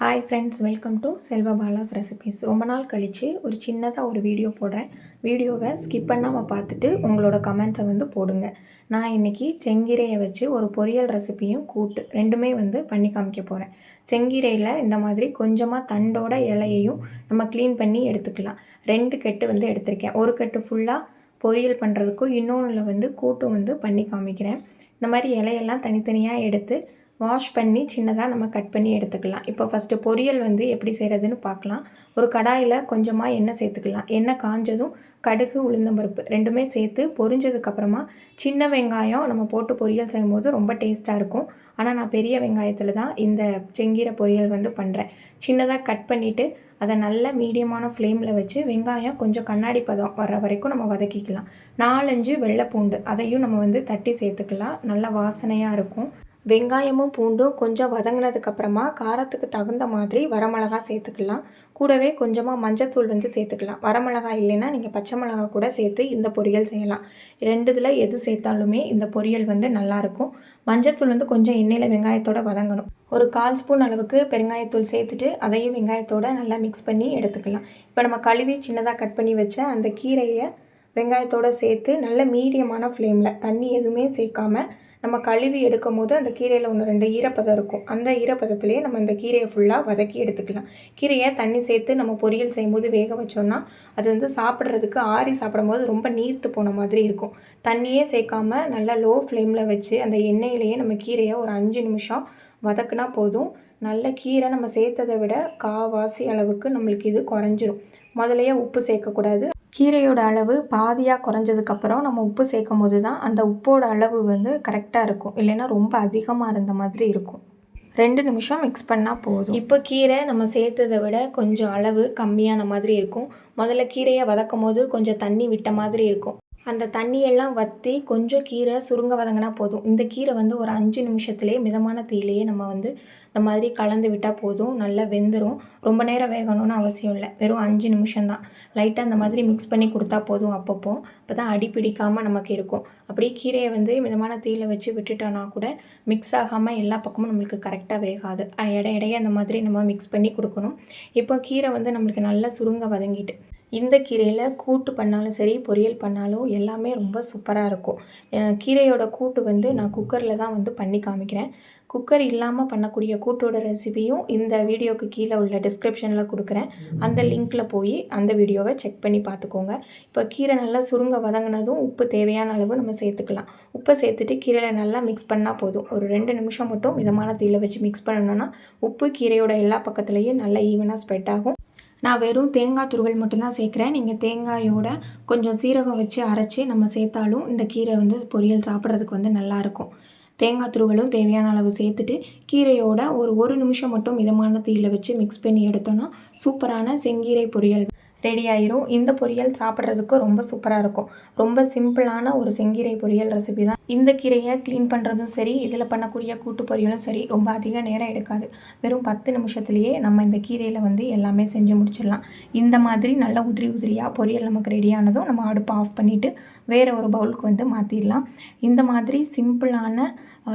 Hi friends welcome to செல்வ Bala's recipes ரொம்ப நாள் கழித்து ஒரு சின்னதாக ஒரு வீடியோ போடுறேன். வீடியோவை ஸ்கிப் பண்ணாமல் பார்த்துட்டு உங்களோட கமெண்ட்ஸை வந்து போடுங்க. நான் இன்றைக்கி செங்கீரையை வச்சு ஒரு பொரியல் ரெசிபியும் கூட்டு ரெண்டுமே வந்து பண்ணி காமிக்க போகிறேன் செங்கீரையில் இந்த மாதிரி கொஞ்சமாக தண்டோட இலையையும் நம்ம க்ளீன் பண்ணி எடுத்துக்கலாம். ரெண்டு கட்டு வந்து எடுத்திருக்கேன். ஒரு கட்டு ஃபுல்லாக பொரியல் பண்ணுறதுக்கும் இன்னொன்றில் வந்து கூட்டும் வந்து பண்ணி காமிக்கிறேன். இந்த மாதிரி இலையெல்லாம் தனித்தனியாக எடுத்து வாஷ் பண்ணி சின்னதாக நம்ம கட் பண்ணி எடுத்துக்கலாம். இப்போ ஃபஸ்ட்டு பொரியல் வந்து எப்படி செய்கிறதுன்னு பார்க்கலாம். ஒரு கடாயில் கொஞ்சமாக எண்ணெய் சேர்த்துக்கலாம். எண்ணெய் காஞ்சதும் கடுகு உளுந்தம்பருப்பு ரெண்டுமே சேர்த்து பொரிஞ்சதுக்கப்புறமா சின்ன வெங்காயம் நம்ம போட்டு பொரியல் செய்யும்போது ரொம்ப டேஸ்ட்டாக இருக்கும். ஆனால் நான் பெரிய வெங்காயத்தில் தான் இந்த செங்கீரை பொரியல் வந்து பண்ணுறேன் சின்னதாக கட் பண்ணிவிட்டு அதை நல்ல மீடியமான ஃப்ளேமில் வச்சு வெங்காயம் கொஞ்சம் கண்ணாடி பதம் வர்ற வரைக்கும் நம்ம வதக்கிக்கலாம். நாலஞ்சு வெள்ளை பூண்டு அதையும் நம்ம வந்து தட்டி சேர்த்துக்கலாம். நல்ல வாசனையாக இருக்கும். வெங்காயமும் பூண்டும் கொஞ்சம் வதங்கினதுக்கப்புறமா காரத்துக்கு தகுந்த மாதிரி வரமிளகா சேர்த்துக்கலாம். கூடவே கொஞ்சமாக மஞ்சத்தூள் வந்து சேர்த்துக்கலாம். வரமிளகா இல்லைன்னா நீங்கள் பச்சை மிளகா கூட சேர்த்து இந்த பொரியல் செய்யலாம். ரெண்டு இதில் எது சேர்த்தாலுமே இந்த பொரியல் வந்து நல்லாயிருக்கும். மஞ்சத்தூள் வந்து கொஞ்சம் எண்ணெயில் வெங்காயத்தோடு வதங்கணும். ஒரு கால் ஸ்பூன் அளவுக்கு பெருங்காயத்தூள் சேர்த்துட்டு அதையும் வெங்காயத்தோடு நல்லா மிக்ஸ் பண்ணி எடுத்துக்கலாம். இப்போ நம்ம கழுவி சின்னதாக கட் பண்ணி வச்ச அந்த கீரையை வெங்காயத்தோடு சேர்த்து நல்ல மீடியமான ஃப்ளேமில் தண்ணி எதுவுமே சேர்க்காமல் நம்ம கழுவி எடுக்கும் போது அந்த கீரையில் ஒன்று ரெண்டு ஈரப்பதம் இருக்கும். அந்த ஈரப்பதத்துலேயே நம்ம அந்த கீரையை ஃபுல்லாக வதக்கி எடுத்துக்கலாம். கீரையை தண்ணி சேர்த்து நம்ம பொரியல் செய்யும்போது வேக வச்சோம்னா அது வந்து சாப்பிட்றதுக்கு ஆறி சாப்பிடும்போது ரொம்ப நீர்த்து போன மாதிரி இருக்கும். தண்ணியே சேர்க்காம நல்லா லோ ஃப்ளேமில் வச்சு அந்த எண்ணெயிலேயே நம்ம கீரையை ஒரு அஞ்சு நிமிஷம் வதக்குனா போதும். நல்ல கீரை நம்ம சேர்த்ததை விட காவாசி அளவுக்கு நம்மளுக்கு இது குறைஞ்சிரும். முதலையே உப்பு சேர்க்கக்கூடாது கீரையோட அளவு பாதியாக குறைஞ்சதுக்கப்புறம் நம்ம உப்பு சேர்க்கும் போது தான் அந்த உப்போட அளவு வந்து கரெக்டாக இருக்கும். இல்லைன்னா ரொம்ப அதிகமாக இருந்த மாதிரி இருக்கும். ரெண்டு நிமிஷம் மிக்ஸ் பண்ணால் போதும். இப்போ கீரை நம்ம சேர்த்ததை விட கொஞ்சம் அளவு கம்மியான மாதிரி இருக்கும். முதல்ல கீரையை வதக்கும் போது கொஞ்சம் தண்ணி விட்ட மாதிரி இருக்கும். அந்த தண்ணியெல்லாம் வற்றி கொஞ்சம் கீரை சுருங்க வதங்கினா போதும். இந்த கீரை வந்து ஒரு அஞ்சு நிமிஷத்துலேயே மிதமான தீயிலேயே நம்ம வந்து இந்த மாதிரி கலந்து விட்டால் போதும். நல்லா வெந்துடும் ரொம்ப நேரம் வேகணும்னு அவசியம் இல்லை. வெறும் அஞ்சு நிமிஷம்தான். லைட்டாக அந்த மாதிரி மிக்ஸ் பண்ணி கொடுத்தா போதும் அப்பப்போ. அப்போ தான் அடி பிடிக்காமல் நமக்கு இருக்கும். அப்படியே கீரையை வந்து மிதமான தீயில் வச்சு விட்டுட்டோன்னா கூட மிக்ஸ் ஆகாமல் எல்லா பக்கமும் நம்மளுக்கு கரெக்டாக வேகாது. இடைய இடைய அந்த மாதிரி நம்ம மிக்ஸ் பண்ணி கொடுக்கணும். இப்போ கீரை வந்து நம்மளுக்கு நல்லா சுருங்க வதங்கிட்டு இந்த கீரையில் கூட்டு பண்ணாலும் சரி பொரியல் பண்ணாலும் எல்லாமே ரொம்ப சூப்பராக இருக்கும். கீரையோட கூட்டு வந்து நான் குக்கரில் தான் வந்து பண்ணி காமிக்கிறேன். குக்கர் இல்லாமல் பண்ணக்கூடிய கூட்டோட ரெசிபியும் இந்த வீடியோக்கு கீழே உள்ள டிஸ்கிரிப்ஷனில் கொடுக்குறேன். அந்த லிங்க்கில் போய் அந்த வீடியோவை செக் பண்ணி பார்த்துக்கோங்க. இப்போ கீரை நல்லா சுருங்க வதங்கினதும் உப்பு தேவையான அளவு நம்ம சேர்த்துக்கலாம். உப்பை சேர்த்துட்டு கீரையில் நல்லா மிக்ஸ் பண்ணால் போதும். ஒரு ரெண்டு நிமிஷம் மட்டும் மிதமான தீயில் வச்சு மிக்ஸ் பண்ணணுன்னா உப்பு கீரையோட எல்லா பக்கத்துலேயும் நல்லா ஈவனாக ஸ்ப்ரெட் ஆகும். நான் வெறும் தேங்காய் துருவல் மட்டும்தான் சேர்க்குறேன். நீங்கள் தேங்காயோட கொஞ்சம் சீரகம் வச்சு அரைச்சி நம்ம சேர்த்தாலும் இந்த கீரை வந்து பொரியல் சாப்பிட்றதுக்கு வந்து நல்லாயிருக்கும் தேங்காய் துருவலும் தேவையான அளவு சேர்த்துட்டு கீரையோட ஒரு ஒரு நிமிஷம் மட்டும் மிதமான தீயில் வச்சு மிக்ஸ் பண்ணி எடுத்தோன்னா சூப்பரான செங்கீரை பொரியல் ரெடி ஆயிரும் இந்த பொரியல் சாப்பிட்றதுக்கு ரொம்ப சூப்பராக இருக்கும். ரொம்ப சிம்பிளான ஒரு செங்கீரை பொரியல் ரெசிபி தான். இந்த கீரையை க்ளீன் பண்ணுறதும் சரி இதில் பண்ணக்கூடிய கூட்டு பொரியலும் சரி ரொம்ப அதிக நேரம் எடுக்காது. வெறும் பத்து நிமிஷத்துலேயே நம்ம இந்த கீரையில் வந்து எல்லாமே செஞ்சு முடிச்சிடலாம். இந்த மாதிரி நல்லா உதிரி உதிரியாக பொரியல் நமக்கு ரெடியானதும் நம்ம அடுப்பை ஆஃப் பண்ணிவிட்டு வேறு ஒரு பவுலுக்கு வந்து மாற்றிடலாம் இந்த மாதிரி சிம்பிளான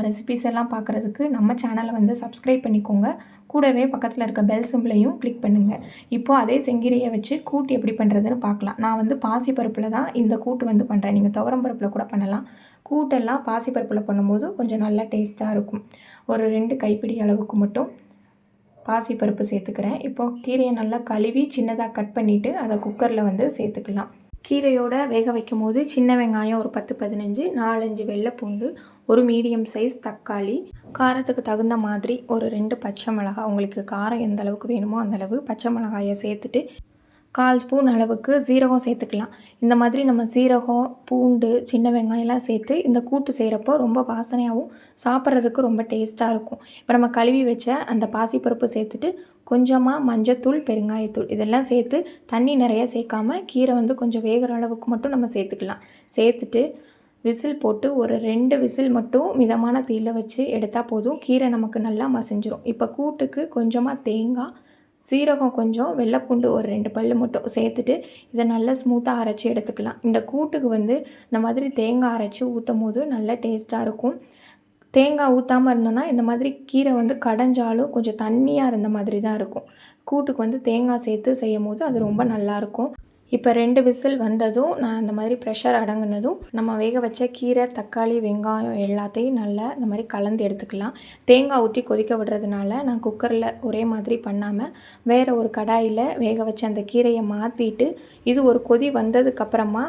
ரெசிபிஸ் எல்லாம் பார்க்குறதுக்கு நம்ம சேனலை வந்து சப்ஸ்கிரைப் பண்ணிக்கோங்க. கூடவே பக்கத்தில் இருக்க பெல் சிம்பிளையும் கிளிக் பண்ணுங்கள் இப்போது அதே செங்கீரையை வச்சு கூட்டு எப்படி பண்ணுறதுன்னு பார்க்கலாம். நான் வந்து பாசி பருப்பில் தான் இந்த கூட்டு வந்து பண்ணுறேன் நீங்கள் துவரம் பருப்பில் கூட பண்ணலாம். கூட்டெல்லாம் பாசி பருப்பில் பண்ணும்போது கொஞ்சம் நல்லா டேஸ்ட்டாக இருக்கும். ஒரு ரெண்டு கைப்பிடி அளவுக்கு மட்டும் பாசி பருப்பு சேர்த்துக்கிறேன். இப்போது கீரையை நல்லா கழுவி சின்னதாக கட் பண்ணிவிட்டு அதை குக்கரில் வந்து சேர்த்துக்கலாம். கீரையோட வேக வைக்கும் போது சின்ன வெங்காயம் ஒரு பத்து பதினஞ்சு நாலஞ்சு வெள்ளைப்பூண்டு ஒரு மீடியம் சைஸ் தக்காளி காரத்துக்கு தகுந்த மாதிரி ஒரு ரெண்டு பச்சை மிளகாய். உங்களுக்கு காரம் எந்த அளவுக்கு வேணுமோ அந்தளவு பச்சை மிளகாயை சேர்த்துட்டு கால் ஸ்பூன் அளவுக்கு சீரகம் சேர்த்துக்கலாம். இந்த மாதிரி நம்ம சீரகம் பூண்டு சின்ன வெங்காயம்லாம் சேர்த்து இந்த கூட்டு செய்கிறப்போ ரொம்ப வாசனையாகவும் சாப்பிட்றதுக்கு ரொம்ப டேஸ்ட்டாக இருக்கும். இப்போ நம்ம கழுவி வச்ச அந்த பாசிப்பருப்பு சேர்த்துட்டு கொஞ்சமாக மஞ்சத்தூள் பெருங்காயத்தூள் இதெல்லாம் சேர்த்து தண்ணி நிறைய சேர்க்காம கீரை வந்து கொஞ்சம் வேகிற அளவுக்கு மட்டும் நம்ம சேர்த்துக்கலாம். சேர்த்துட்டு விசில் போட்டு ஒரு ரெண்டு விசில் மட்டும் மிதமான தீயில் வச்சு எடுத்தால் போதும். கீரை நமக்கு நல்லா மசிஞ்சிரும். இப்போ கூட்டுக்கு கொஞ்சமாக தேங்காய் சீரகம் கொஞ்சம் வெள்ளைப்பூண்டு ஒரு ரெண்டு பல் மட்டும் சேர்த்துட்டு இதை நல்லா ஸ்மூத்தாக அரைச்சி எடுத்துக்கலாம். இந்த கூட்டுக்கு வந்து இந்த மாதிரி தேங்காய் அரைச்சி ஊற்றும் போது நல்லா டேஸ்ட்டாக இருக்கும். தேங்காய் ஊற்றாமல் இருந்தோன்னா இந்த மாதிரி கீரை வந்து கடைஞ்சாலும் கொஞ்சம் தண்ணியாக இருந்த மாதிரி தான் இருக்கும். கூட்டுக்கு வந்து தேங்காய் சேர்த்து செய்யும் போது அது ரொம்ப நல்லாயிருக்கும் இப்போ ரெண்டு விசில் வந்ததும் நான் இந்த மாதிரி ப்ரெஷர் அடங்குனதும் நம்ம வேக வச்ச கீரை தக்காளி வெங்காயம் எல்லாத்தையும் நல்லா இந்த மாதிரி கலந்து எடுத்துக்கலாம். தேங்காய் ஊற்றி கொதிக்க விடுறதுனால நான் குக்கரில் ஒரே மாதிரி பண்ணாமல் வேறு ஒரு கடாயில் வேக வச்ச அந்த கீரையை மாற்றிட்டு இது ஒரு கொதி வந்ததுக்கப்புறமா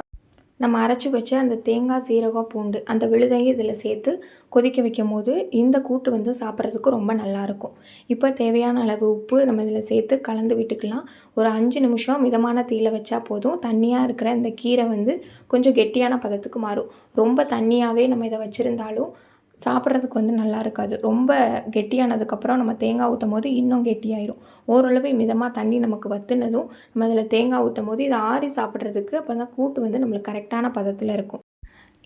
நம்ம அரைச்சி வச்ச அந்த தேங்காய் சீரகம் பூண்டு அந்த விழுதையும் இதில் சேர்த்து கொதிக்க வைக்கும் போது இந்த கூட்டு வந்து சாப்பிட்றதுக்கு ரொம்ப நல்லாயிருக்கும் இப்போ தேவையான அளவு உப்பு நம்ம இதில் சேர்த்து கலந்து விட்டுக்கலாம். ஒரு அஞ்சு நிமிஷம் மிதமான தீயில வச்சா போதும். தண்ணியாக இருக்கிற இந்த கீரை வந்து கொஞ்சம் கெட்டியான பதத்துக்கு மாறும். ரொம்ப தண்ணியாகவே நம்ம இதை வச்சுருந்தாலும் சாப்பிட்றதுக்கு வந்து நல்லா இருக்காது. ரொம்ப கெட்டியானதுக்கப்புறம் நம்ம தேங்காய் ஊற்றும் போது இன்னும் கெட்டியாயிரும். ஓரளவு மிதமாக தண்ணி நமக்கு வத்துனதும் நம்ம அதில் தேங்காய் ஊற்றும் போது இதை ஆறி சாப்பிட்றதுக்கு அப்போ தான் கூட்டு வந்து நம்மளுக்கு கரெக்டான பதத்தில் இருக்கும்.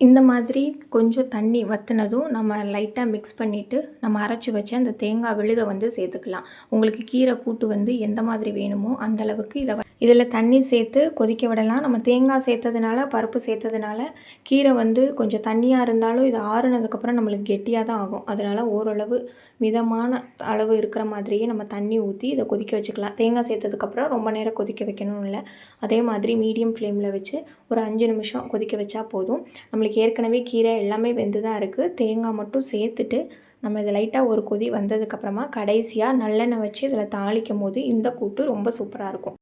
இந்த மாதிரி கொஞ்சம் தண்ணி வத்துனதும் நம்ம லைட்டாக மிக்ஸ் பண்ணிவிட்டு நம்ம அரைச்சி வச்ச அந்த தேங்காய் விழுதை வந்து சேர்த்துக்கலாம். உங்களுக்கு கீரை கூட்டு வந்து எந்த மாதிரி வேணுமோ அந்த அளவுக்கு இதை இதில் தண்ணி சேர்த்து கொதிக்க விடலாம். நம்ம தேங்காய் சேர்த்ததுனால பருப்பு சேர்த்ததுனால கீரை வந்து கொஞ்சம் தண்ணியாக இருந்தாலும் இது ஆறுனதுக்கப்புறம் நம்மளுக்கு கெட்டியாக தான் ஆகும். அதனால் ஓரளவு மிதமான அளவு இருக்கிற மாதிரியே நம்ம தண்ணி ஊற்றி இதை கொதிக்க வச்சுக்கலாம். தேங்காய் சேர்த்ததுக்கப்புறம் ரொம்ப நேரம் கொதிக்க வைக்கணும் இல்லை. அதே மாதிரி மீடியம் ஃப்ளேமில் வச்சு ஒரு அஞ்சு நிமிஷம் கொதிக்க வச்சா போதும். நம்மளுக்கு ஏற்கனவே கீரை எல்லாமே வெந்து தான் இருக்குது தேங்காய் மட்டும் சேர்த்துட்டு நம்ம இதை லைட்டாக ஒரு கொதி வந்ததுக்கப்புறமா கடைசியாக நல்லெண்ணெய் வச்சு இதில் தாளிக்கும் போது இந்த கூட்டு ரொம்ப சூப்பராக இருக்கும்.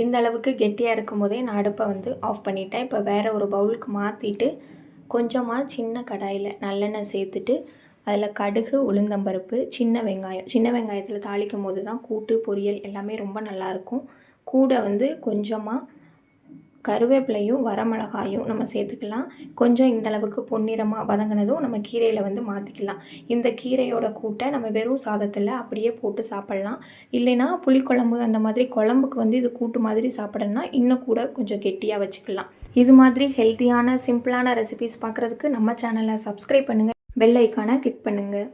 இந்த அளவுக்கு கெட்டியாக இருக்கும் போதே நான் அடுப்பை வந்து ஆஃப் பண்ணிட்டேன். இப்போ வேறு ஒரு பவுலுக்கு மாற்றிட்டு கொஞ்சமாக சின்ன கடாயில் நல்லெண்ணெய் சேர்த்துட்டு அதில் கடுகு உளுந்தம்பருப்பு சின்ன வெங்காயம். சின்ன வெங்காயத்தில் தாளிக்கும் போது தான் கூட்டு பொரியல் எல்லாமே ரொம்ப நல்லாயிருக்கும் கூட வந்து கொஞ்சமாக கருவேப்பிலையும் வரமிளகாயும் நம்ம சேர்த்துக்கலாம். கொஞ்சம் இந்த அளவுக்கு பொன்னிறமாக வதங்கினதும் நம்ம கீரையில் வந்து மாற்றிக்கலாம் இந்த கீரையோட கூட்டை நம்ம வெறும் சாதத்தில் அப்படியே போட்டு சாப்பிட்லாம். இல்லைன்னா புளிக்குழம்பு அந்த மாதிரி குழம்புக்கு வந்து இது கூட்டு மாதிரி சாப்பிடணும்னா இன்னும் கூட கொஞ்சம் கெட்டியாக வச்சுக்கலாம். இது மாதிரி ஹெல்த்தியான சிம்பிளான ரெசிபிஸ் பார்க்குறதுக்கு நம்ம சேனலை சப்ஸ்கிரைப் பண்ணுங்கள் பெல் ஐக்கானை கிளிக் பண்ணுங்கள்